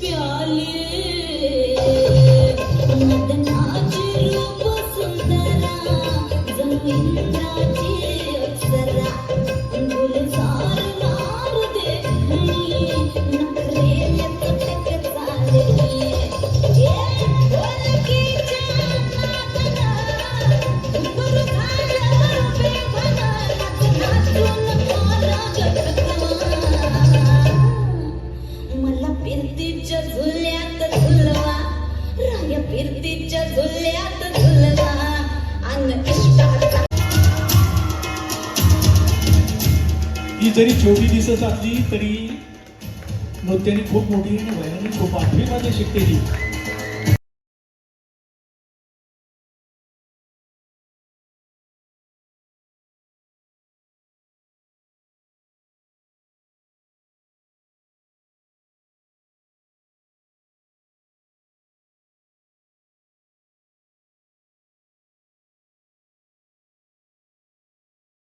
प्याले मदनाच रूप सुंदरा जमीन राजे झुल्यात इष्टाचा ही जरी छोटी दिसत असली तरी नृत्याने खूप मोठी आणि भयानक खूप आठवीमध्ये शिकते